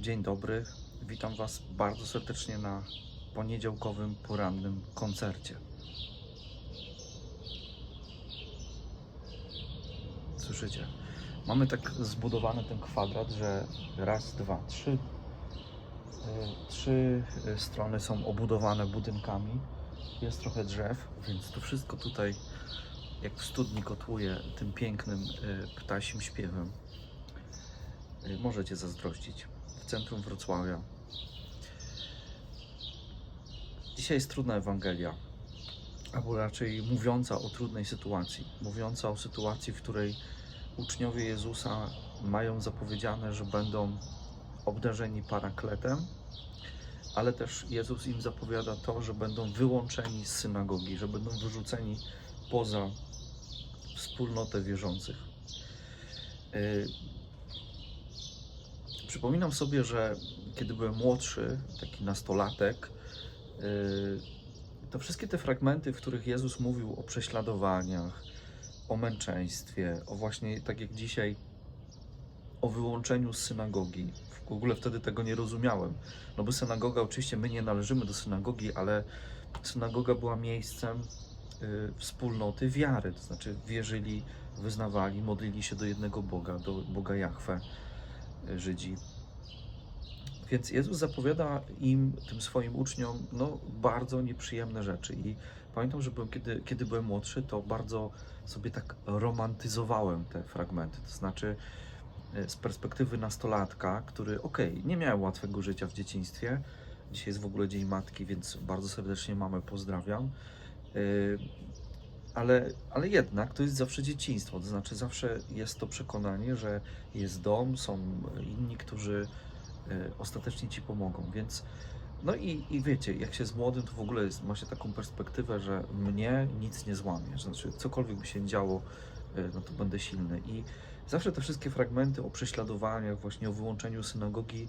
Dzień dobry. Witam Was bardzo serdecznie na poniedziałkowym porannym koncercie. Słyszycie? Mamy tak zbudowany ten kwadrat, że raz, dwa, trzy. y, Trzy y, strony są obudowane budynkami. Jest trochę drzew, więc to wszystko tutaj jak w studni kotłuje tym pięknym y, ptasim śpiewem. Możecie zazdrościć. Centrum Wrocławia. Dzisiaj jest trudna Ewangelia, albo raczej mówiąca o trudnej sytuacji. Mówiąca o sytuacji, w której uczniowie Jezusa mają zapowiedziane, że będą obdarzeni parakletem, ale też Jezus im zapowiada to, że będą wyłączeni z synagogi, że będą wyrzuceni poza wspólnotę wierzących. Przypominam sobie, że kiedy byłem młodszy, taki nastolatek, yy, to wszystkie te fragmenty, w których Jezus mówił o prześladowaniach, o męczeństwie, o właśnie tak jak dzisiaj, o wyłączeniu z synagogi. W ogóle wtedy tego nie rozumiałem. No bo synagoga, oczywiście my nie należymy do synagogi, ale synagoga była miejscem yy, wspólnoty wiary, to znaczy wierzyli, wyznawali, modlili się do jednego Boga, do Boga Jahwe. Żydzi. Więc Jezus zapowiada im, tym swoim uczniom, no, bardzo nieprzyjemne rzeczy. I pamiętam, że byłem, kiedy, kiedy byłem młodszy, to bardzo sobie tak romantyzowałem te fragmenty. To znaczy, e, z perspektywy nastolatka, który, okej, nie miał łatwego życia w dzieciństwie. Dzisiaj jest w ogóle Dzień Matki, więc bardzo serdecznie mamę pozdrawiam. E, ale, ale jednak to jest zawsze dzieciństwo, to znaczy zawsze jest to przekonanie, że jest dom, są inni, którzy ostatecznie ci pomogą, więc no i, i wiecie, jak się z młodym, to w ogóle jest, ma się taką perspektywę, że mnie nic nie złamie, znaczy cokolwiek by się działo, e, no to będę silny. I zawsze te wszystkie fragmenty o prześladowaniach, właśnie o wyłączeniu synagogi,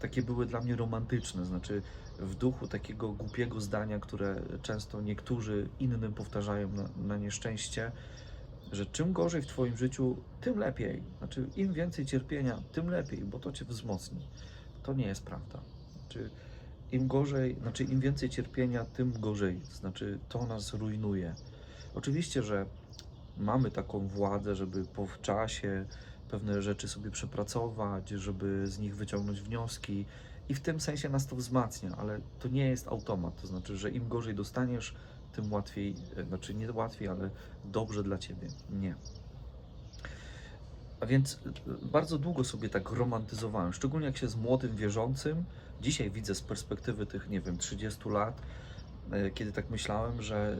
takie były dla mnie romantyczne, znaczy w duchu takiego głupiego zdania, które często niektórzy innym powtarzają na, na nieszczęście, że czym gorzej w Twoim życiu, tym lepiej. Znaczy, im więcej cierpienia, tym lepiej, bo to Cię wzmocni. To nie jest prawda. Znaczy, im gorzej, znaczy im więcej cierpienia, tym gorzej. Znaczy, to nas rujnuje. Oczywiście, że mamy taką władzę, żeby po czasie pewne rzeczy sobie przepracować, żeby z nich wyciągnąć wnioski i w tym sensie nas to wzmacnia, ale to nie jest automat. To znaczy, że im gorzej dostaniesz, tym łatwiej, e, znaczy nie łatwiej, ale dobrze dla ciebie. Nie. A więc e, bardzo długo sobie tak romantyzowałem, szczególnie jak się z młodym wierzącym. Dzisiaj widzę z perspektywy tych, nie wiem, 30 lat, e, kiedy tak myślałem, że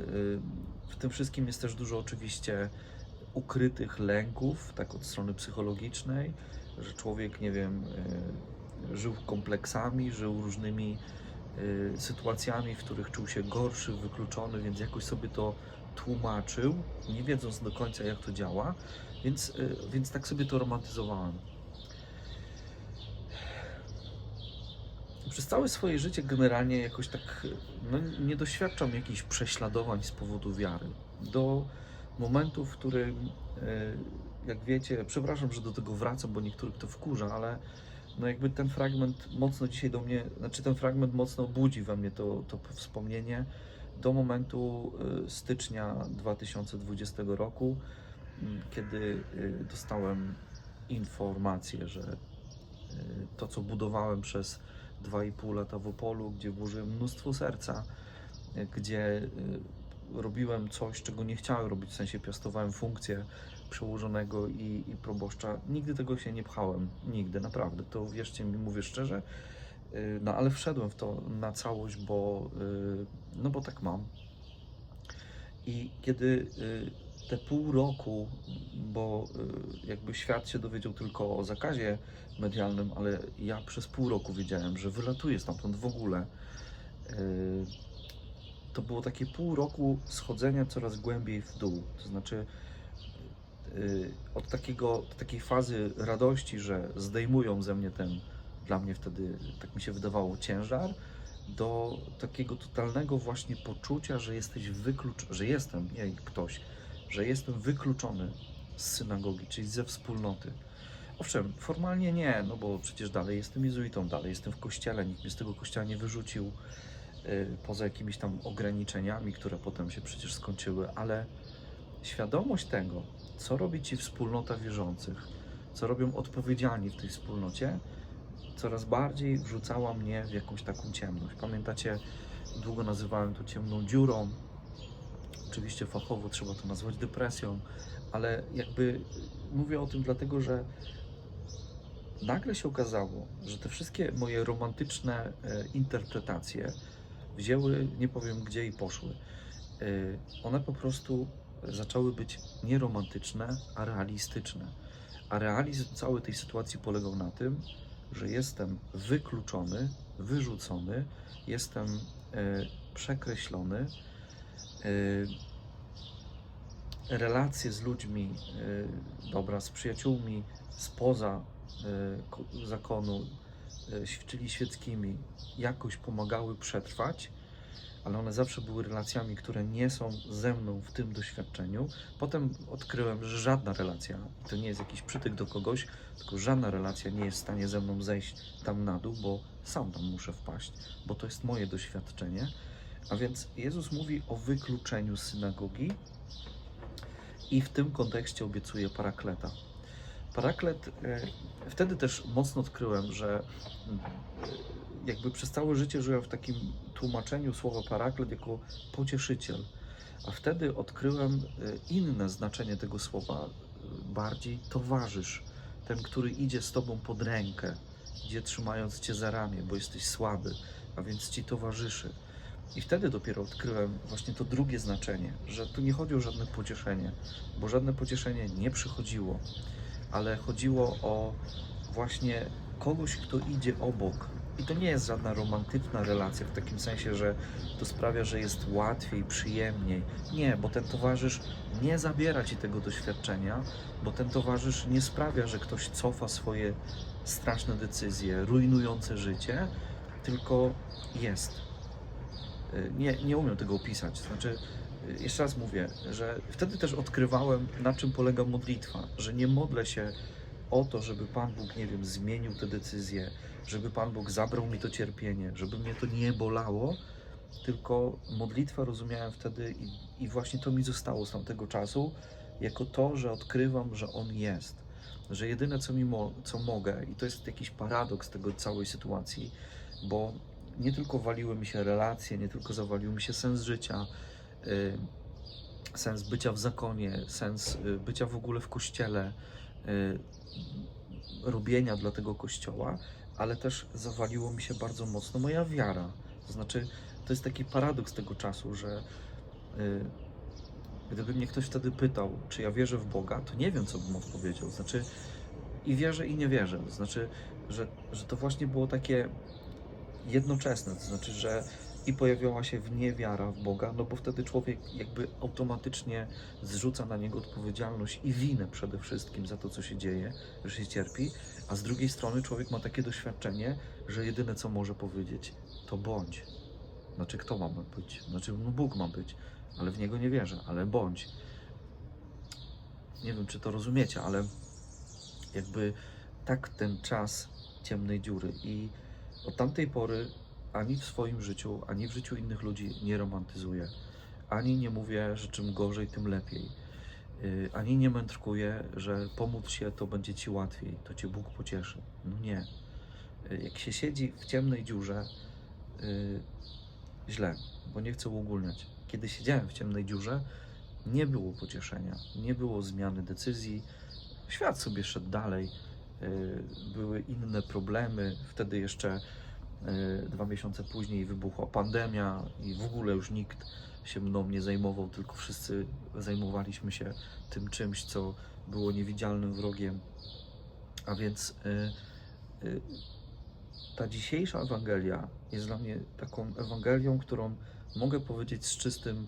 w tym wszystkim jest też dużo oczywiście ukrytych lęków, tak od strony psychologicznej, że człowiek, nie wiem, żył kompleksami, żył różnymi sytuacjami, w których czuł się gorszy, wykluczony, więc jakoś sobie to tłumaczył, nie wiedząc do końca jak to działa, więc, e, więc tak sobie to romantyzowałem. Przez całe swoje życie generalnie jakoś tak no, nie doświadczam jakichś prześladowań z powodu wiary. Do momentu, w którym, e, jak wiecie, przepraszam, że do tego wracam, bo niektórych to wkurza, ale no jakby ten fragment mocno dzisiaj do mnie, znaczy ten fragment mocno budzi we mnie to, to wspomnienie. Do momentu e, stycznia 2020 roku, m, kiedy e, dostałem informację, że to, co budowałem przez 2,5 lata w Opolu, gdzie włożyłem mnóstwo serca, gdzie robiłem coś, czego nie chciałem robić, w sensie piastowałem funkcję przełożonego i, i proboszcza. Nigdy tego się nie pchałem, nigdy, naprawdę. To wierzcie mi, mówię szczerze. Y, No ale wszedłem w to na całość, bo, y, no bo tak mam. I kiedy y, te pół roku, bo jakby świat się dowiedział tylko o zakazie medialnym, ale ja przez pół roku wiedziałem, że wylatuję stamtąd w ogóle. To było takie pół roku schodzenia coraz głębiej w dół. To znaczy y, od takiego, takiej fazy radości, że zdejmują ze mnie ten, dla mnie wtedy, tak mi się wydawało, ciężar, do takiego totalnego właśnie poczucia, że jesteś wykluczony, że jestem, nie ktoś, że jestem wykluczony z synagogi, czyli ze wspólnoty. Owszem, formalnie nie, no bo przecież dalej jestem jezuitą, dalej jestem w kościele, nikt mnie z tego kościoła nie wyrzucił, poza jakimiś tam ograniczeniami, które potem się przecież skończyły, ale świadomość tego, co robi ci wspólnota wierzących, co robią odpowiedzialni w tej wspólnocie, coraz bardziej wrzucała mnie w jakąś taką ciemność. Pamiętacie, długo nazywałem to ciemną dziurą. Oczywiście fachowo trzeba to nazwać depresją, ale jakby mówię o tym dlatego, że nagle się okazało, że te wszystkie moje romantyczne e, interpretacje wzięły, nie powiem gdzie i poszły. E, one po prostu zaczęły być nie romantyczne, a realistyczne. A realizm całej tej sytuacji polegał na tym, że jestem wykluczony, wyrzucony, jestem e, przekreślony. E, relacje z ludźmi, dobra, z przyjaciółmi spoza ko- zakonu, czyli świeckimi, jakoś pomagały przetrwać, ale one zawsze były relacjami, które nie są ze mną w tym doświadczeniu. Potem odkryłem, że żadna relacja, to nie jest jakiś przytyk do kogoś, tylko żadna relacja nie jest w stanie ze mną zejść tam na dół, bo sam tam muszę wpaść, bo to jest moje doświadczenie. A więc Jezus mówi o wykluczeniu synagogi i w tym kontekście obiecuje parakleta. Paraklet, e, wtedy też mocno odkryłem, że jakby przez całe życie żyłem w takim tłumaczeniu słowa paraklet jako pocieszyciel. A wtedy odkryłem e, inne znaczenie tego słowa, e, bardziej towarzysz, ten, który idzie z tobą pod rękę, idzie trzymając cię za ramię, bo jesteś słaby, a więc ci towarzyszy. I wtedy dopiero odkryłem właśnie to drugie znaczenie, że tu nie chodzi o żadne pocieszenie, bo żadne pocieszenie nie przychodziło, ale chodziło o właśnie kogoś, kto idzie obok. I to nie jest żadna romantyczna relacja w takim sensie, że to sprawia, że jest łatwiej, przyjemniej. Nie, bo ten towarzysz nie zabiera ci tego doświadczenia, bo ten towarzysz nie sprawia, że ktoś cofa swoje straszne decyzje, rujnujące życie, tylko jest. Y, Nie, nie umiem tego opisać. Znaczy, jeszcze raz mówię, że wtedy też odkrywałem, na czym polega modlitwa, że nie modlę się o to, żeby Pan Bóg, nie wiem, zmienił te decyzje, żeby Pan Bóg zabrał mi to cierpienie, żeby mnie to nie bolało, tylko modlitwę rozumiałem wtedy i, i właśnie to mi zostało z tamtego czasu, jako to, że odkrywam, że On jest. Że jedyne, co, mi mo- co mogę, i to jest jakiś paradoks tego całej sytuacji, bo nie tylko waliły mi się relacje, nie tylko zawalił mi się sens życia, sens bycia w zakonie, sens y, bycia w ogóle w kościele, y, robienia dla tego kościoła, ale też zawaliło mi się bardzo mocno moja wiara. To znaczy, to jest taki paradoks tego czasu, że y, gdyby mnie ktoś wtedy pytał, czy ja wierzę w Boga, to nie wiem, co bym odpowiedział. Znaczy, i wierzę, i nie wierzę. To znaczy, że, że to właśnie było takie jednoczesne, to znaczy, że i pojawiała się w niewiara w Boga, no bo wtedy człowiek jakby automatycznie zrzuca na niego odpowiedzialność i winę przede wszystkim za to, co się dzieje, że się cierpi, a z drugiej strony człowiek ma takie doświadczenie, że jedyne, co może powiedzieć, to bądź. Znaczy, kto ma być? Znaczy, no Bóg ma być, ale w Niego nie wierzę, ale bądź. Nie wiem, czy to rozumiecie, ale jakby tak ten czas ciemnej dziury i od tamtej pory ani w swoim życiu, ani w życiu innych ludzi nie romantyzuję. Ani nie mówię, że czym gorzej, tym lepiej. Yy, Ani nie mędrkuję, że pomóc się to będzie ci łatwiej, to cię Bóg pocieszy. No nie. Yy, Jak się siedzi w ciemnej dziurze, yy, źle, bo nie chcę uogólniać. Kiedy siedziałem w ciemnej dziurze, nie było pocieszenia, nie było zmiany decyzji. Świat sobie szedł dalej. Były inne problemy. Wtedy jeszcze dwa miesiące później wybuchła pandemia i w ogóle już nikt się mną nie zajmował, tylko wszyscy zajmowaliśmy się tym czymś, co było niewidzialnym wrogiem. A więc yy, yy, ta dzisiejsza Ewangelia jest dla mnie taką Ewangelią, którą mogę powiedzieć z czystym,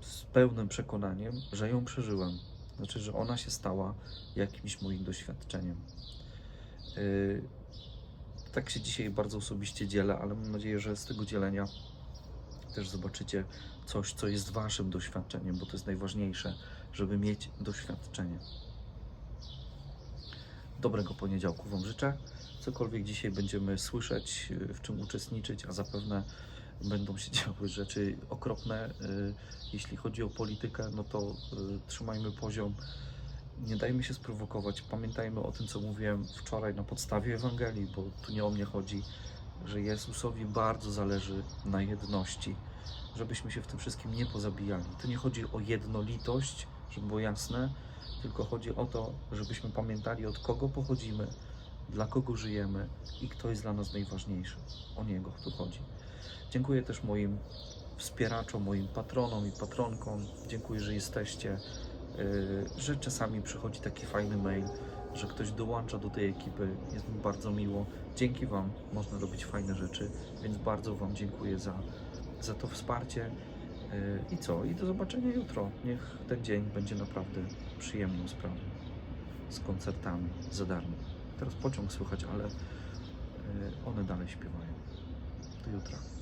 z pełnym przekonaniem, że ją przeżyłem. Znaczy, że ona się stała jakimś moim doświadczeniem. Tak się dzisiaj bardzo osobiście dzielę, ale mam nadzieję, że z tego dzielenia też zobaczycie coś, co jest waszym doświadczeniem, bo to jest najważniejsze, żeby mieć doświadczenie. Dobrego poniedziałku Wam życzę. Cokolwiek dzisiaj będziemy słyszeć, w czym uczestniczyć, a zapewne będą się działy rzeczy okropne. y, Jeśli chodzi o politykę, no to y, trzymajmy poziom. Nie dajmy się sprowokować. Pamiętajmy o tym, co mówiłem wczoraj na podstawie Ewangelii, bo tu nie o mnie chodzi, że Jezusowi bardzo zależy na jedności, żebyśmy się w tym wszystkim nie pozabijali. Tu nie chodzi o jednolitość, żeby było jasne, tylko chodzi o to, żebyśmy pamiętali od kogo pochodzimy, dla kogo żyjemy i kto jest dla nas najważniejszy. O Niego tu chodzi. Dziękuję też moim wspieraczom, moim patronom i patronkom. Dziękuję, że jesteście, że czasami przychodzi taki fajny mail, że ktoś dołącza do tej ekipy. Jest mi bardzo miło. Dzięki Wam można robić fajne rzeczy, więc bardzo Wam dziękuję za, za to wsparcie. Yy, I co? I do zobaczenia jutro. Niech ten dzień będzie naprawdę przyjemną sprawą. Z koncertami za darmo. Teraz pociąg słychać, ale yy, one dalej śpiewają. Do jutra.